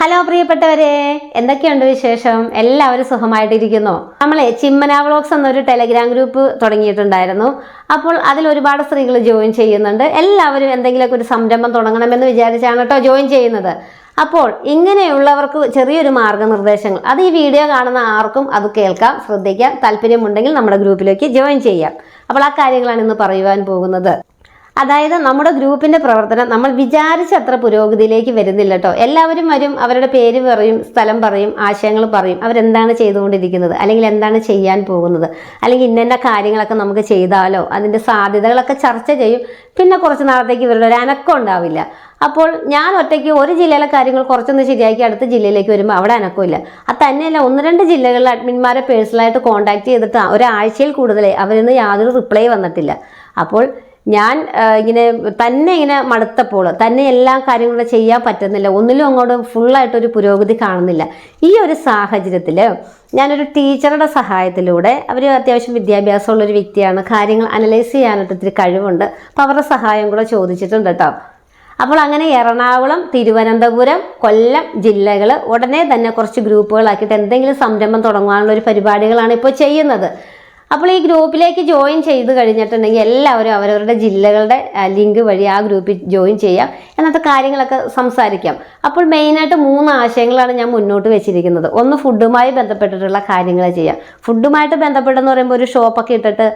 Hello പ്രിയപ്പെട്ടവരെ എന്തൊക്കെയുണ്ട് വിശേഷം? എല്ലാവരും സുഖമായിട്ടിരിക്കുന്നു. നമ്മളെ ചിമ്മന വ്ളോഗ്സ് എന്നൊരു ടെലഗ്രാം ഗ്രൂപ്പ് തുടങ്ങിയിട്ടുണ്ടായിരുന്നു. അപ്പോൾ അതിൽ ഒരുപാട് സ്ത്രീകൾ ജോയിൻ ചെയ്യുന്നുണ്ട്. എല്ലാവരും എന്തെങ്കിലുമൊക്കെ ഒരു സംരംഭം തുടങ്ങണമെന്ന് വിചാരിച്ചാണ് കേട്ടോ ജോയിൻ ചെയ്യുന്നത്. അപ്പോൾ ഇങ്ങനെയുള്ളവർക്ക് ചെറിയൊരു മാർഗനിർദ്ദേശങ്ങൾ. അത് ഈ വീഡിയോ കാണുന്ന ആർക്കും അത് കേൾക്കാം ശ്രദ്ധിക്കാം താല്പര്യമുണ്ടെങ്കിൽ നമ്മുടെ ഗ്രൂപ്പിലേക്ക് ജോയിൻ ചെയ്യാം. അപ്പോൾ ആ കാര്യങ്ങളാണ് ഇന്ന് പറയുവാൻ പോകുന്നത്. അതായത് നമ്മുടെ ഗ്രൂപ്പിന്റെ പ്രവർത്തനം നമ്മൾ വിചാരിച്ചത്ര പുരോഗതിയിലേക്ക് വരുന്നില്ല കേട്ടോ എല്ലാവരും വരും അവരുടെ പേര് പറയും സ്ഥലം പറയും ആശയങ്ങൾ പറയും. അവരെന്താണ് ചെയ്തുകൊണ്ടിരിക്കുന്നത്? അല്ലെങ്കിൽ എന്താണ് ചെയ്യാൻ പോകുന്നത്? അല്ലെങ്കിൽ ഇന്ന കാര്യങ്ങളൊക്കെ നമുക്ക് ചെയ്താലോ? അതിന്റെ സാധ്യതകളൊക്കെ ചർച്ച ചെയ്യും. പിന്നെ കുറച്ച് നാളത്തേക്ക് ഇവരുടെ ഒരു അനക്കം ഉണ്ടാവില്ല. അപ്പോൾ ഞാൻ ഒറ്റയ്ക്ക് ഒരു ജില്ലയിലെ കാര്യങ്ങൾ കുറച്ചൊന്ന് ശരിയാക്കി അടുത്ത ജില്ലയിലേക്ക് വരുമ്പോൾ അവിടെ അനക്കമില്ല. അത് തന്നെയല്ല ഒന്ന് രണ്ട് ജില്ലകളിലെ അഡ്മിന്മാരെ പേഴ്സണലായിട്ട് കോൺടാക്ട് ചെയ്തിട്ട് ഒരാഴ്ചയിൽ കൂടുതലേ അവരിന്ന് യാതൊരു റിപ്ലൈ വന്നിട്ടില്ല. അപ്പോൾ ഞാൻ ഇങ്ങനെ തന്നെ ഇങ്ങനെ മടുത്തപ്പോൾ തന്നെ എല്ലാ കാര്യങ്ങളും ചെയ്യാൻ പറ്റുന്നില്ല ഒന്നിലും അങ്ങോട്ട് ഫുള്ളായിട്ടൊരു പുരോഗതി കാണുന്നില്ല. ഈ ഒരു സാഹചര്യത്തിൽ ഞാനൊരു ടീച്ചറുടെ സഹായത്തിലൂടെ അവർ അത്യാവശ്യം വിദ്യാഭ്യാസമുള്ള ഒരു വ്യക്തിയാണ് കാര്യങ്ങൾ അനലൈസ് ചെയ്യാനായിട്ട് ഇത്തിരി കഴിവുണ്ട് അപ്പോൾ അവരുടെ സഹായം കൂടെ ചോദിച്ചിട്ടുണ്ട് കേട്ടോ അപ്പോൾ അങ്ങനെ എറണാകുളം തിരുവനന്തപുരം കൊല്ലം ജില്ലകൾ ഉടനെ തന്നെ കുറച്ച് ഗ്രൂപ്പുകളാക്കിയിട്ട് എന്തെങ്കിലും സംരംഭം തുടങ്ങാനുള്ള ഒരു പരിപാടികളാണ് ഇപ്പോൾ ചെയ്യുന്നത്. അപ്പോൾ ഈ ഗ്രൂപ്പിലേക്ക് ജോയിൻ ചെയ്ത് കഴിഞ്ഞിട്ടുണ്ടെങ്കിൽ എല്ലാവരും അവരവരുടെ ജില്ലകളുടെ ലിങ്ക് വഴി ആ ഗ്രൂപ്പിൽ ജോയിൻ ചെയ്യാം. എന്നത്തെ കാര്യങ്ങളൊക്കെ സംസാരിക്കാം. അപ്പോൾ മെയിനായിട്ട് മൂന്ന് ആശയങ്ങളാണ് ഞാൻ മുന്നോട്ട് വെച്ചിരിക്കുന്നത്. ഒന്ന് ഫുഡുമായി ബന്ധപ്പെട്ടിട്ടുള്ള കാര്യങ്ങൾ ചെയ്യാം. ഫുഡുമായിട്ട് ബന്ധപ്പെട്ടെന്ന് പറയുമ്പോൾ ഒരു ഷോപ്പൊക്കെ ഇട്ടിട്ട്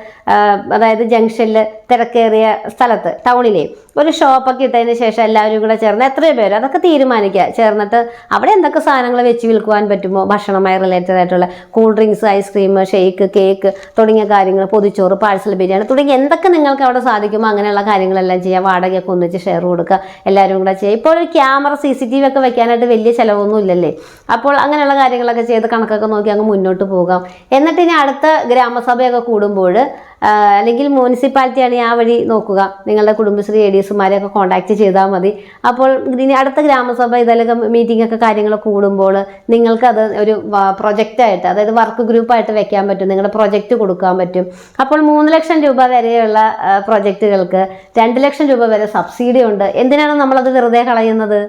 അതായത് ജംഗ്ഷനിൽ തിരക്കേറിയ സ്ഥലത്ത് ടൗണിലെ ഒരു ഷോപ്പൊക്കെ ഇട്ടതിന് ശേഷം എല്ലാവരും കൂടെ ചേർന്ന് എത്രയോ പേര് അതൊക്കെ തീരുമാനിക്കുക. ചേർന്നിട്ട് അവിടെ എന്തൊക്കെ സാധനങ്ങൾ വെച്ച് വിൽക്കുവാൻ പറ്റുമോ? ഭക്ഷണമായി റിലേറ്റഡ് ആയിട്ടുള്ള cool drinks ice cream shake cake തുടങ്ങിയ കാര്യങ്ങൾ പൊതിച്ചോറ് പാഴ്സൽ ബിരിയാണി തുടങ്ങിയ എന്തൊക്കെ നിങ്ങൾക്ക് അവിടെ സാധിക്കുമോ? അങ്ങനെയുള്ള കാര്യങ്ങളെല്ലാം ചെയ്യാം. വാടകയൊക്കെ ഒന്നിച്ച് ഷെയർ കൊടുക്കുക. എല്ലാവരും കൂടെ ചെയ്യുക. ഇപ്പോൾ ഒരു camera C C T V ഒക്കെ വെക്കാനായിട്ട് വലിയ ചിലവൊന്നും ഇല്ലല്ലേ? അപ്പോൾ അങ്ങനെയുള്ള കാര്യങ്ങളൊക്കെ ചെയ്ത് കണക്കൊക്കെ നോക്കി അങ്ങ് മുന്നോട്ട് പോകാം. എന്നിട്ട് ഇനി അടുത്ത ഗ്രാമസഭയൊക്കെ കൂടുമ്പോൾ അല്ലെങ്കിൽ മുനിസിപ്പാലിറ്റി ആണെങ്കിൽ ആ വഴി നോക്കുക. നിങ്ങളുടെ കുടുംബശ്രീ എ ഡി എസുമാരെയൊക്കെ കോൺടാക്ട് ചെയ്താൽ മതി. അപ്പോൾ ഇനി അടുത്ത ഗ്രാമസഭ ഇതിലൊക്കെ മീറ്റിംഗ് ഒക്കെ കാര്യങ്ങളൊക്കെ കൂടുമ്പോൾ നിങ്ങൾക്കത് ഒരു പ്രൊജക്റ്റായിട്ട് അതായത് വർക്ക് ഗ്രൂപ്പായിട്ട് വെക്കാൻ പറ്റും. നിങ്ങളുടെ പ്രൊജക്റ്റ് കൊടുക്കാൻ പറ്റും. അപ്പോൾ മൂന്ന് ലക്ഷം രൂപ വരെയുള്ള പ്രൊജക്റ്റുകൾക്ക് രണ്ട് ലക്ഷം രൂപ വരെ സബ്സിഡി ഉണ്ട്. എന്തിനാണ് നമ്മളത് വെറുതെ കളയുന്നത്?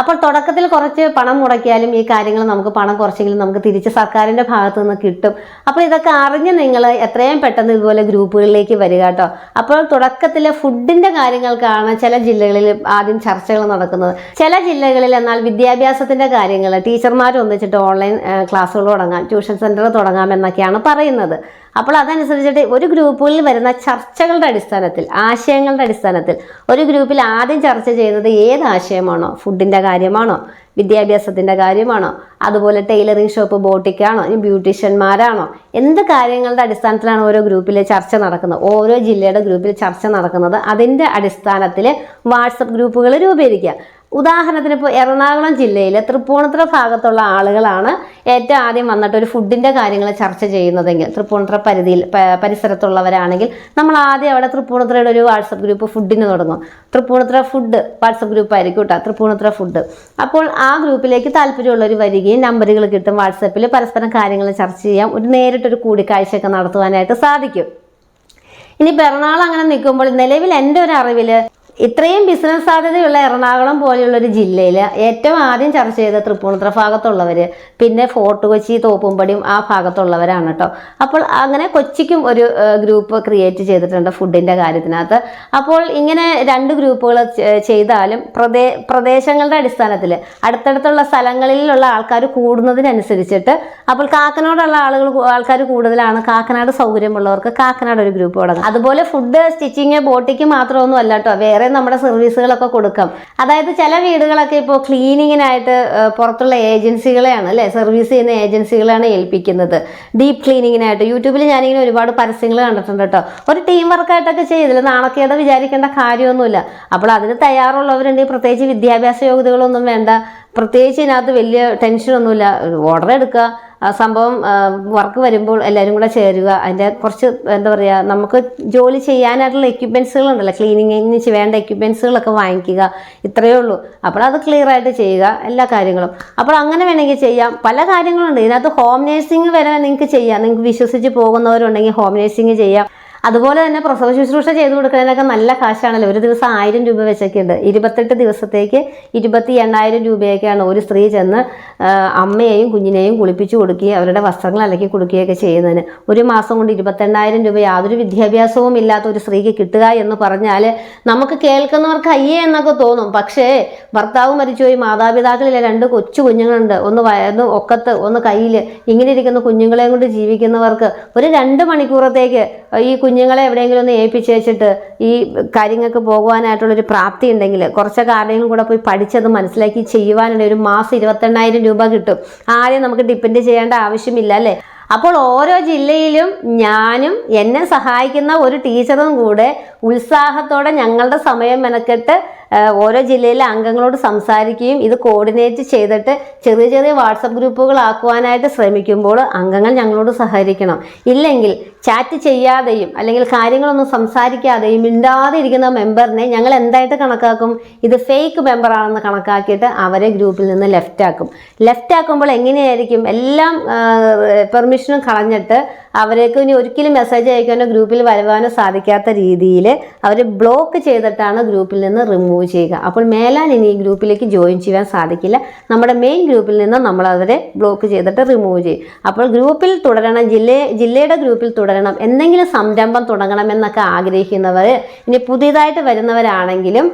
അപ്പോൾ തുടക്കത്തിൽ കുറച്ച് പണം മുടക്കിയാലും ഈ കാര്യങ്ങൾ നമുക്ക് പണം കുറച്ചെങ്കിലും നമുക്ക് തിരിച്ച് സർക്കാരിന്റെ ഭാഗത്തു നിന്ന് കിട്ടും. അപ്പോൾ ഇതൊക്കെ അറിഞ്ഞ് നിങ്ങൾ എത്രയും പെട്ടെന്ന് ഇതുപോലെ ഗ്രൂപ്പുകളിലേക്ക് വരിക കേട്ടോ. അപ്പോൾ തുടക്കത്തിൽ ഫുഡിന്റെ കാര്യങ്ങൾക്കാണ് ചില ജില്ലകളിൽ ആദ്യം ചർച്ചകൾ നടക്കുന്നത്. ചില ജില്ലകളിൽ എന്നാൽ വിദ്യാഭ്യാസത്തിന്റെ കാര്യങ്ങൾ ടീച്ചർമാർ ഒന്നിച്ചിട്ട് ഓൺലൈൻ ക്ലാസ്സുകൾ തുടങ്ങാം ട്യൂഷൻ സെന്റർ തുടങ്ങാം എന്നൊക്കെയാണ് പറയുന്നത്. അപ്പോൾ അതനുസരിച്ചിട്ട് ഒരു ഗ്രൂപ്പുകളിൽ വരുന്ന ചർച്ചകളുടെ അടിസ്ഥാനത്തിൽ ആശയങ്ങളുടെ അടിസ്ഥാനത്തിൽ ഒരു ഗ്രൂപ്പിൽ ആദ്യം ചർച്ച ചെയ്യുന്നത് ഏത് ആശയമാണോ? ഫുഡിന്റെ കാര്യമാണോ? വിദ്യാഭ്യാസത്തിന്റെ കാര്യമാണോ? അതുപോലെ ടൈലറിംഗ് ഷോപ്പ് ബോട്ടിക്കാണോ ഇനി ബ്യൂട്ടീഷ്യന്മാരാണോ എന്ത് കാര്യങ്ങളുടെ അടിസ്ഥാനത്തിലാണ് ഓരോ ഗ്രൂപ്പിലെ ചർച്ച നടക്കുന്നത്? ഓരോ ജില്ലയുടെ ഗ്രൂപ്പിൽ ചർച്ച നടക്കുന്നത് അതിന്റെ അടിസ്ഥാനത്തിൽ വാട്സപ്പ് ഗ്രൂപ്പുകൾ രൂപീകരിക്കുക. ഉദാഹരണത്തിന് ഇപ്പോൾ എറണാകുളം ജില്ലയിൽ തൃപ്പൂണിത്തുറ ഭാഗത്തുള്ള ആളുകളാണ് ഏറ്റവും ആദ്യം വന്നിട്ട് ഒരു ഫുഡിന്റെ കാര്യങ്ങൾ ചർച്ച ചെയ്യുന്നതെങ്കിൽ തൃപ്പൂണിത്തുറ പരിധിയിൽ പരിസരത്തുള്ളവരാണെങ്കിൽ നമ്മൾ ആദ്യം അവിടെ തൃപ്പൂണിത്തുറയുടെ ഒരു വാട്സപ്പ് ഗ്രൂപ്പ് ഫുഡിന് തുടങ്ങും. തൃപ്പൂണിത്തുറ ഫുഡ് വാട്സപ്പ് ഗ്രൂപ്പ് ആയിരിക്കും കേട്ടോ തൃപ്പൂണിത്തുറ ഫുഡ് അപ്പോൾ ആ ഗ്രൂപ്പിലേക്ക് താല്പര്യമുള്ളവർ വരികയും നമ്പറുകൾ കിട്ടും വാട്സപ്പിൽ പരസ്പരം കാര്യങ്ങൾ ചർച്ച ചെയ്യാം ഒരു നേരിട്ടൊരു കൂടിക്കാഴ്ചയൊക്കെ നടത്തുവാനായിട്ട് സാധിക്കും. ഇനി എറണാകുളം അങ്ങനെ നിൽക്കുമ്പോൾ നിലവിൽ എന്റെ ഒരു അറിവിൽ ഇത്രയും ബിസിനസ് സാധ്യതയുള്ള എറണാകുളം പോലെയുള്ള ഒരു ജില്ലയിൽ ഏറ്റവും ആദ്യം ചർച്ച ചെയ്ത തൃപ്പൂണിത്തുറ ഭാഗത്തുള്ളവർ പിന്നെ ഫോർട്ട് കൊച്ചി തോപ്പുംപടിയും ആ ഭാഗത്തുള്ളവരാണ് കേട്ടോ അപ്പോൾ അങ്ങനെ കൊച്ചിക്കും ഒരു ഗ്രൂപ്പ് ക്രിയേറ്റ് ചെയ്തിട്ടുണ്ട് ഫുഡിന്റെ കാര്യത്തിനകത്ത്. അപ്പോൾ ഇങ്ങനെ രണ്ട് ഗ്രൂപ്പുകൾ ചെയ്താലും പ്രദേ പ്രദേശങ്ങളുടെ അടിസ്ഥാനത്തിൽ അടുത്തടുത്തുള്ള സ്ഥലങ്ങളിലുള്ള ആൾക്കാർ കൂടുന്നതിനനുസരിച്ചിട്ട് അപ്പോൾ കാക്കനാടുള്ള ആളുകൾ ആൾക്കാർ കൂടുതലാണ്. കാക്കനാട് സൗകര്യമുള്ളവർക്ക് കാക്കനാട് ഒരു ഗ്രൂപ്പ് തുടങ്ങും. അതുപോലെ ഫുഡ് സ്റ്റിച്ചിങ് ബോട്ടിക്ക് മാത്രമൊന്നും അല്ല കേട്ടോ വേറെ നമ്മുടെ സർവീസുകളൊക്കെ കൊടുക്കാം. അതായത് ചില വീടുകളൊക്കെ ഇപ്പോൾ ക്ലീനിങ്ങിനായിട്ട് പുറത്തുള്ള ഏജൻസികളെയാണ് അല്ലേ? സർവീസ് ചെയ്യുന്ന ഏജൻസികളാണ് ഏൽപ്പിക്കുന്നത്. ഡീപ്പ് ക്ലീനിങ്ങിനായിട്ട് യൂട്യൂബിൽ ഞാനിങ്ങനെ ഒരുപാട് പരസ്യങ്ങൾ കണ്ടിട്ടുണ്ട് കേട്ടോ. ഒരു ടീം വർക്കായിട്ടൊക്കെ ചെയ്തില്ല. നാണക്കേട് വിചാരിക്കേണ്ട കാര്യമൊന്നുമില്ല. അപ്പോൾ അതിന് തയ്യാറുള്ളവരുണ്ടെങ്കിൽ പ്രത്യേകിച്ച് വിദ്യാഭ്യാസ യോഗ്യതകളൊന്നും വേണ്ട. പ്രത്യേകിച്ച് ഇതിനകത്ത് വലിയ ടെൻഷനൊന്നുമില്ല ഓർഡർ എടുക്കുക. സംഭവം വർക്ക് വരുമ്പോൾ എല്ലാവരും കൂടെ ചേരുക. അതിന്റെ കുറച്ച് എന്താ പറയുക നമുക്ക് ജോലി ചെയ്യാനായിട്ടുള്ള എക്യുപ്മെൻസുകൾ ഉണ്ടല്ലോ ക്ലീനിങ്ങിന് വേണ്ട എക്യുപ്മെൻസുകളൊക്കെ വാങ്ങിക്കുക. ഇത്രയേ ഉള്ളൂ. അപ്പോൾ അത് ക്ലിയർ ആയിട്ട് ചെയ്യുക എല്ലാ കാര്യങ്ങളും. അപ്പോൾ അങ്ങനെ വേണമെങ്കിൽ ചെയ്യാം. പല കാര്യങ്ങളുണ്ട്. ഇതിനകത്ത് ഹോം നേഴ്സിംഗ് വരെ നിങ്ങൾക്ക് ചെയ്യാം. നിങ്ങൾക്ക് വിശ്വസിച്ച് പോകുന്നവരുണ്ടെങ്കിൽ ഹോം നേഴ്സിംഗ് ചെയ്യാം. അതുപോലെ തന്നെ പ്രസവ ശുശ്രൂഷ ചെയ്തു കൊടുക്കുന്നതിനൊക്കെ നല്ല കാശാണല്ലോ. ഒരു ദിവസം ആയിരം രൂപ വെച്ചൊക്കെയുണ്ട്. ഇരുപത്തെട്ട് ദിവസത്തേക്ക് ഇരുപത്തി എണ്ണായിരം രൂപയൊക്കെയാണ് ഒരു സ്ത്രീ ചെന്ന് അമ്മയെയും കുഞ്ഞിനെയും കുളിപ്പിച്ചു കൊടുക്കുകയും അവരുടെ വസ്ത്രങ്ങൾ അലക്കി കൊടുക്കുകയൊക്കെ ചെയ്യുന്നതിന്. ഒരു മാസം കൊണ്ട് ഇരുപത്തെണ്ണായിരം രൂപ യാതൊരു വിദ്യാഭ്യാസവും ഇല്ലാത്ത ഒരു സ്ത്രീക്ക് കിട്ടുക എന്ന് പറഞ്ഞാൽ നമുക്ക് കേൾക്കുന്നവർക്ക് അയ്യേ എന്നൊക്കെ തോന്നും. പക്ഷേ ഭർത്താവ് മരിച്ചുപോയി മാതാപിതാക്കളിലെ രണ്ട് കൊച്ചു കുഞ്ഞുങ്ങളുണ്ട്. ഒന്ന് വയന്ന് ഒക്കത്ത് ഒന്ന് കയ്യിൽ ഇങ്ങനെ ഇരിക്കുന്ന കുഞ്ഞുങ്ങളെയും കൊണ്ട് ജീവിക്കുന്നവർക്ക് ഒരു രണ്ട് മണിക്കൂറത്തേക്ക് ഈ കുഞ്ഞുങ്ങളെ എവിടെയെങ്കിലും ഒന്ന് ഏൽപ്പിച്ച് വെച്ചിട്ട് ഈ കാര്യങ്ങൾക്ക് പോകുവാനായിട്ടുള്ളൊരു പ്രാപ്തി ഉണ്ടെങ്കിൽ കുറച്ചൊക്കെ ആരുടെയും കൂടെ പോയി പഠിച്ചത് മനസ്സിലാക്കി ചെയ്യുവാനുള്ള ഒരു മാസം ഇരുപത്തെണ്ണായിരം രൂപ കിട്ടും. ആരെയും നമുക്ക് ഡിപ്പെൻഡ് ചെയ്യേണ്ട ആവശ്യമില്ല അല്ലേ? അപ്പോൾ ഓരോ ജില്ലയിലും ഞാനും എന്നെ സഹായിക്കുന്ന ഒരു ടീച്ചറും കൂടെ ഉത്സാഹത്തോടെ ഞങ്ങളുടെ സമയം മെനക്കെട്ട് ഓരോ ജില്ലയിലെ അംഗങ്ങളോട് സംസാരിക്കുകയും ഇത് കോർഡിനേറ്റ് ചെയ്തിട്ട് ചെറിയ ചെറിയ വാട്സപ്പ് ഗ്രൂപ്പുകളാക്കുവാനായിട്ട് ശ്രമിക്കുമ്പോൾ അംഗങ്ങൾ ഞങ്ങളോട് സഹകരിക്കണം. ഇല്ലെങ്കിൽ ചാറ്റ് ചെയ്യാതെയും അല്ലെങ്കിൽ കാര്യങ്ങളൊന്നും സംസാരിക്കാതെയും മിണ്ടാതെ ഇരിക്കുന്ന മെമ്പറിനെ ഞങ്ങൾ എന്തായിട്ട് കണക്കാക്കും? ഇത് ഫേക്ക് മെമ്പറാണെന്ന് കണക്കാക്കിയിട്ട് അവരെ ഗ്രൂപ്പിൽ നിന്ന് ലെഫ്റ്റ് ആക്കും. ലെഫ്റ്റ് ആക്കുമ്പോൾ എങ്ങനെയായിരിക്കും? എല്ലാം പെർമിഷനും കളഞ്ഞിട്ട് അവർക്ക് ഇനി ഒരിക്കലും മെസ്സേജ് അയക്കാനോ ഗ്രൂപ്പിൽ വരുവാനോ സാധിക്കാത്ത രീതിയിൽ അവർ ബ്ലോക്ക് ചെയ്തിട്ടാണ് ഗ്രൂപ്പിൽ നിന്ന് റിമൂവ് ചെയ്യുക. അപ്പോൾ മേലാൻ ഇനി ഈ ഗ്രൂപ്പിലേക്ക് ജോയിൻ ചെയ്യാൻ സാധിക്കില്ല. നമ്മുടെ മെയിൻ ഗ്രൂപ്പിൽ നിന്ന് നമ്മൾ അവരെ ബ്ലോക്ക് ചെയ്തിട്ട് റിമൂവ് ചെയ്യും. അപ്പോൾ ഗ്രൂപ്പിൽ തുടരണം ജില്ല ജില്ലയുടെ ഗ്രൂപ്പിൽ തുടരണം എന്തെങ്കിലും സംരംഭം തുടങ്ങണം എന്നൊക്കെ ആഗ്രഹിക്കുന്നവർ ഇനി പുതിയതായിട്ട് വരുന്നവരാണെങ്കിലും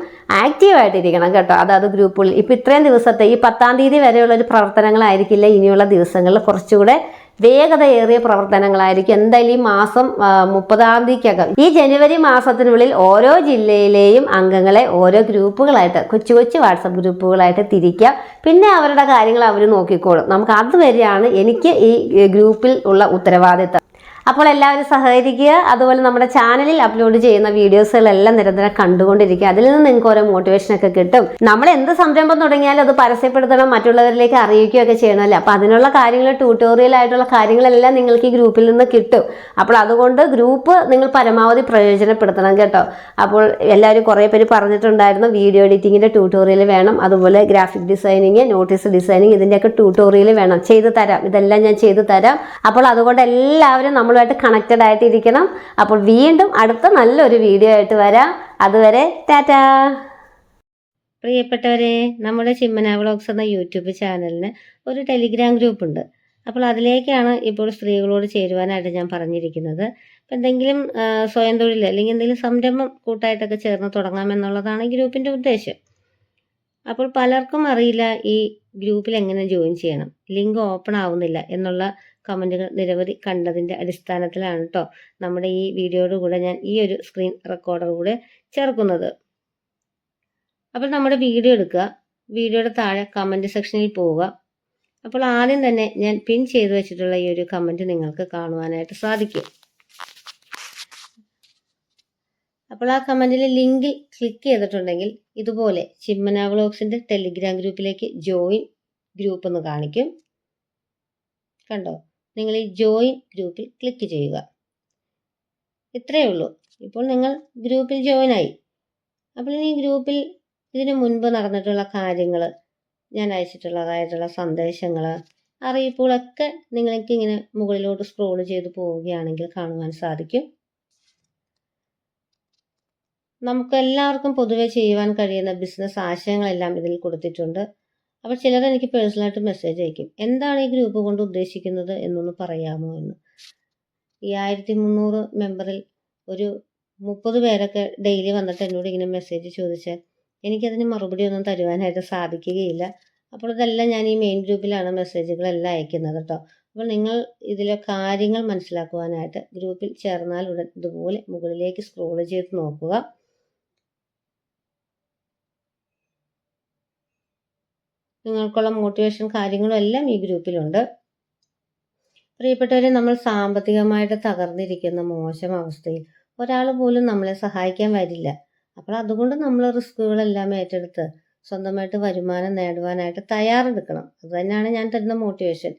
ആക്റ്റീവായിട്ടിരിക്കണം കേട്ടോ. അതായത് ഗ്രൂപ്പുകളിൽ ഇപ്പം ഇത്രയും ദിവസത്തെ ഈ പത്താം തീയതി വരെയുള്ള ഒരു പ്രവർത്തനങ്ങളായിരിക്കില്ല ഇനിയുള്ള ദിവസങ്ങളിൽ കുറച്ചുകൂടെ വേഗതയേറിയ പ്രവർത്തനങ്ങളായിരിക്കും. എന്തായാലും ഈ മാസം മുപ്പതാം തീയതിക്കകം. ഈ ജനുവരി മാസത്തിനുള്ളിൽ ഓരോ ജില്ലയിലെയും അംഗങ്ങളെ ഓരോ ഗ്രൂപ്പുകളായിട്ട് കൊച്ചു കൊച്ചു വാട്സപ്പ് ഗ്രൂപ്പുകളായിട്ട് തിരിക്കാം. പിന്നെ അവരുടെ കാര്യങ്ങൾ അവർ നോക്കിക്കോളും. നമുക്ക് അതുവരെയാണ് എനിക്ക് ഈ ഗ്രൂപ്പിൽ ഉള്ള ഉത്തരവാദിത്തം. അപ്പോൾ എല്ലാവരും സഹകരിക്കുക. അതുപോലെ നമ്മുടെ ചാനലിൽ അപ്ലോഡ് ചെയ്യുന്ന വീഡിയോസുകളെല്ലാം നിരന്തരം കണ്ടുകൊണ്ടിരിക്കുക. അതിൽ നിന്ന് നിങ്ങൾക്ക് ഓരോ മോട്ടിവേഷൻ ഒക്കെ കിട്ടും. നമ്മൾ എന്ത് സംരംഭം തുടങ്ങിയാലും അത് പരസ്യപ്പെടുത്തണം മറ്റുള്ളവരിലേക്ക് അറിയിക്കുകയൊക്കെ ചെയ്യണമല്ലോ? അപ്പോൾ അതിനുള്ള കാര്യങ്ങൾ ട്യൂട്ടോറിയൽ ആയിട്ടുള്ള കാര്യങ്ങളെല്ലാം നിങ്ങൾക്ക് ഈ ഗ്രൂപ്പിൽ നിന്ന് കിട്ടും. അപ്പോൾ അതുകൊണ്ട് ഗ്രൂപ്പ് നിങ്ങൾ പരമാവധി പ്രയോജനപ്പെടുത്തണം കേട്ടോ. അപ്പോൾ എല്ലാവരും കുറേ പേര് പറഞ്ഞിട്ടുണ്ടായിരുന്നു വീഡിയോ എഡിറ്റിങ്ങിന്റെ ട്യൂട്ടോറിയൽ വേണം. അതുപോലെ ഗ്രാഫിക് ഡിസൈനിങ് നോട്ടീസ് ഡിസൈനിങ് ഇതിന്റെയൊക്കെ ട്യൂട്ടോറിയൽ വേണം. ചെയ്തു തരാം. ഇതെല്ലാം ഞാൻ ചെയ്തു തരാം. അപ്പോൾ അതുകൊണ്ട് എല്ലാവരും നമ്മളുമായിട്ട് കണക്റ്റഡ് ആയിട്ടിരിക്കണം. അപ്പോൾ വീണ്ടും അടുത്ത നല്ലൊരു വീഡിയോ ആയിട്ട് വരാം. അതുവരെ ടാറ്റാ. പ്രിയപ്പെട്ടവരെ നമ്മുടെ ചിമ്മന വ്ളോഗ്സ് എന്ന യൂട്യൂബ് ചാനലിന് ഒരു ടെലിഗ്രാം ഗ്രൂപ്പ് ഉണ്ട്. അപ്പോൾ അതിലേക്കാണ് ഇപ്പോൾ സ്ത്രീകളോട് ചേരുവാനായിട്ട് ഞാൻ പറഞ്ഞിരിക്കുന്നത്. അപ്പം എന്തെങ്കിലും സ്വയം തൊഴിൽ അല്ലെങ്കിൽ എന്തെങ്കിലും സംരംഭം കൂട്ടായിട്ടൊക്കെ ചേർന്ന് തുടങ്ങാമെന്നുള്ളതാണ് ഈ ഗ്രൂപ്പിന്റെ ഉദ്ദേശം. അപ്പോൾ പലർക്കും അറിയില്ല ഈ ഗ്രൂപ്പിൽ എങ്ങനെ ജോയിൻ ചെയ്യണം. ലിങ്ക് ഓപ്പൺ ആവുന്നില്ല എന്നുള്ള കമന്റുകൾ നിരവധി കണ്ടതിന്റെ അടിസ്ഥാനത്തിലാണ് കേട്ടോ നമ്മുടെ ഈ വീഡിയോയുടെ കൂടെ ഞാൻ ഈ ഒരു സ്ക്രീൻ റെക്കോർഡർ കൂടെ ചേർക്കുന്നത്. അപ്പോൾ നമ്മുടെ വീഡിയോ എടുക്കുക. വീഡിയോയുടെ താഴെ കമന്റ് സെക്ഷനിൽ പോവുക. അപ്പോൾ ആദ്യം തന്നെ ഞാൻ പിൻ ചെയ്തു വെച്ചിട്ടുള്ള ഈ ഒരു കമന്റ് നിങ്ങൾക്ക് കാണുവാനായിട്ട് സാധിക്കും. അപ്പോൾ ആ കമന്റിൽ ലിങ്കിൽ ക്ലിക്ക് ചെയ്തിട്ടുണ്ടെങ്കിൽ ഇതുപോലെ ചിമ്മന വ്ളോഗ്സിന്റെ ടെലിഗ്രാം ഗ്രൂപ്പിലേക്ക് ജോയിൻ ഗ്രൂപ്പ് എന്ന് കാണിക്കും. കണ്ടോ? നിങ്ങൾ ഈ ജോയിൻ ഗ്രൂപ്പിൽ ക്ലിക്ക് ചെയ്യുക. ഇത്രയേ ഉള്ളൂ. ഇപ്പോൾ നിങ്ങൾ ഗ്രൂപ്പിൽ ജോയിൻ ആയി. അപ്പോൾ ഈ ഗ്രൂപ്പിൽ ഇതിനു മുൻപ് നടന്നിട്ടുള്ള കാര്യങ്ങൾ ഞാൻ അയച്ചിട്ടുള്ളതായിട്ടുള്ള സന്ദേശങ്ങൾ അറിയിപ്പുകളൊക്കെ നിങ്ങൾക്ക് ഇങ്ങനെ മുകളിലോട്ട് സ്ക്രോൾ ചെയ്ത് പോവുകയാണെങ്കിൽ കാണുവാൻ സാധിക്കും. നമുക്ക് എല്ലാവർക്കും പൊതുവെ ചെയ്യുവാൻ കഴിയുന്ന ബിസിനസ് ആശയങ്ങളെല്ലാം ഇതിൽ കൊടുത്തിട്ടുണ്ട്. അപ്പോൾ ചിലർ എനിക്ക് പേഴ്സണലായിട്ട് മെസ്സേജ് അയക്കും. എന്താണ് ഈ ഗ്രൂപ്പ് കൊണ്ട് ഉദ്ദേശിക്കുന്നത് എന്നൊന്ന് പറയാമോ എന്ന്. ഈ ആയിരത്തി മുന്നൂറ് മെമ്പറിൽ ഒരു മുപ്പത് പേരൊക്കെ ഡെയിലി വന്നിട്ട് എന്നോട് ഇങ്ങനെ മെസ്സേജ് ചോദിച്ചാൽ എനിക്കതിന് മറുപടി ഒന്നും തരുവാനായിട്ട് സാധിക്കുകയില്ല. അപ്പോൾ ഇതെല്ലാം ഞാൻ ഈ മെയിൻ ഗ്രൂപ്പിലാണ് മെസ്സേജുകളെല്ലാം അയക്കുന്നത് കേട്ടോ അപ്പോൾ നിങ്ങൾ ഇതിലെ കാര്യങ്ങൾ മനസ്സിലാക്കുവാനായിട്ട് ഗ്രൂപ്പിൽ ചേർന്നാൽ ഉടൻ ഇതുപോലെ മുകളിലേക്ക് സ്ക്രോൾ ചെയ്ത് നോക്കുക. നിങ്ങൾക്കുള്ള മോട്ടിവേഷൻ കാര്യങ്ങളും എല്ലാം ഈ ഗ്രൂപ്പിലുണ്ട് പ്രിയപ്പെട്ടവരെ നമ്മൾ സാമ്പത്തികമായിട്ട് തകർന്നിരിക്കുന്ന മോശം അവസ്ഥയിൽ ഒരാൾ പോലും നമ്മളെ സഹായിക്കാൻ വരില്ല. അപ്പോൾ അതുകൊണ്ട് നമ്മൾ റിസ്കുകളെല്ലാം ഏറ്റെടുത്ത് സ്വന്തമായിട്ട് വരുമാനം നേടുവാനായിട്ട് തയ്യാറെടുക്കണം. അത് തന്നെയാണ് ഞാൻ തരുന്ന മോട്ടിവേഷൻ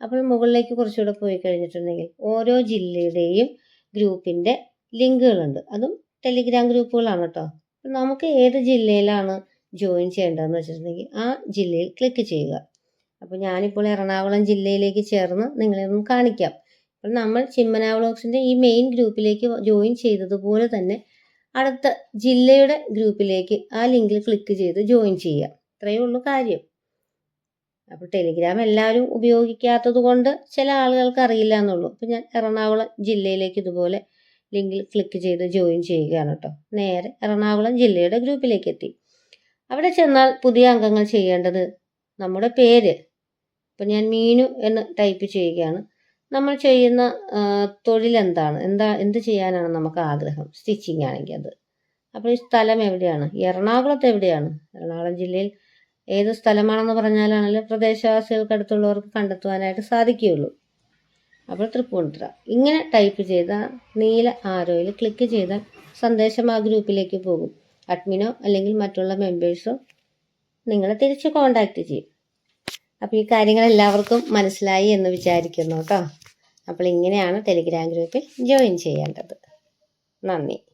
അപ്പോൾ മുകളിലേക്ക് കുറച്ചുകൂടെ പോയി കഴിഞ്ഞിട്ടുണ്ടെങ്കിൽ ഓരോ ജില്ലയുടെയും ഗ്രൂപ്പിന്റെ ലിങ്കുകളുണ്ട്. അതും ടെലിഗ്രാം ഗ്രൂപ്പുകളാണ് കേട്ടോ. നമുക്ക് ഏത് ജില്ലയിലാണ് ജോയിൻ ചെയ്യേണ്ടതെന്ന് വെച്ചിട്ടുണ്ടെങ്കിൽ ആ ജില്ലയിൽ ക്ലിക്ക് ചെയ്യുക. അപ്പോൾ ഞാനിപ്പോൾ എറണാകുളം ജില്ലയിലേക്ക് ചേർന്ന് നിങ്ങളെ ഒന്ന് കാണിക്കാം. അപ്പോൾ നമ്മൾ ചിമ്മന ഈ മെയിൻ ഗ്രൂപ്പിലേക്ക് ജോയിൻ ചെയ്തതുപോലെ തന്നെ അടുത്ത ജില്ലയുടെ ഗ്രൂപ്പിലേക്ക് ആ ലിങ്കിൽ ക്ലിക്ക് ചെയ്ത് ജോയിൻ ചെയ്യുക. ഇത്രയേ ഉള്ളൂ കാര്യം. അപ്പോൾ ടെലിഗ്രാം എല്ലാവരും ഉപയോഗിക്കാത്തത് കൊണ്ട് ചില ആളുകൾക്ക് അറിയില്ല എന്നുള്ളൂ. അപ്പോൾ ഞാൻ എറണാകുളം ജില്ലയിലേക്ക് ഇതുപോലെ ലിങ്കിൽ ക്ലിക്ക് ചെയ്ത് ജോയിൻ ചെയ്യുകയാണ് കേട്ടോ. നേരെ എറണാകുളം ജില്ലയുടെ ഗ്രൂപ്പിലേക്ക് എത്തി. അവിടെ ചെന്നാൽ പുതിയ അംഗങ്ങൾ ചെയ്യേണ്ടത് നമ്മുടെ പേര്. ഇപ്പം ഞാൻ മീനു എന്ന് ടൈപ്പ് ചെയ്യുകയാണ്. നമ്മൾ ചെയ്യുന്ന തൊഴിൽ എന്താണ്? എന്താ എന്ത് ചെയ്യാനാണ് നമുക്ക് ആഗ്രഹം? സ്റ്റിച്ചിങ് ആണെങ്കിൽ അത്. അപ്പോൾ ഈ സ്ഥലം എവിടെയാണ്? എറണാകുളത്ത് എവിടെയാണ്? എറണാകുളം ജില്ലയിൽ ഏത് സ്ഥലമാണെന്ന് പറഞ്ഞാലാണല്ലോ പ്രദേശവാസികൾക്ക് അടുത്തുള്ളവർക്ക് കണ്ടെത്തുവാനായിട്ട് സാധിക്കുകയുള്ളൂ. അപ്പോൾ തൃപ്പൂണിത്തുറ. ഇങ്ങനെ ടൈപ്പ് ചെയ്താൽ നീല ആരോയിൽ ക്ലിക്ക് ചെയ്താൽ സന്ദേശം ആ ഗ്രൂപ്പിലേക്ക് പോകും. അഡ്മിനോ അല്ലെങ്കിൽ മറ്റുള്ള മെമ്പേഴ്സോ നിങ്ങളെ തിരിച്ച് കോണ്ടാക്ട് ചെയ്യും. അപ്പോൾ ഈ കാര്യങ്ങൾ എല്ലാവർക്കും മനസ്സിലായി എന്ന് വിചാരിക്കുന്നു കേട്ടോ. അപ്പോൾ ഇങ്ങനെയാണ് ടെലിഗ്രാം ഗ്രൂപ്പിൽ ജോയിൻ ചെയ്യേണ്ടത്. നന്ദി.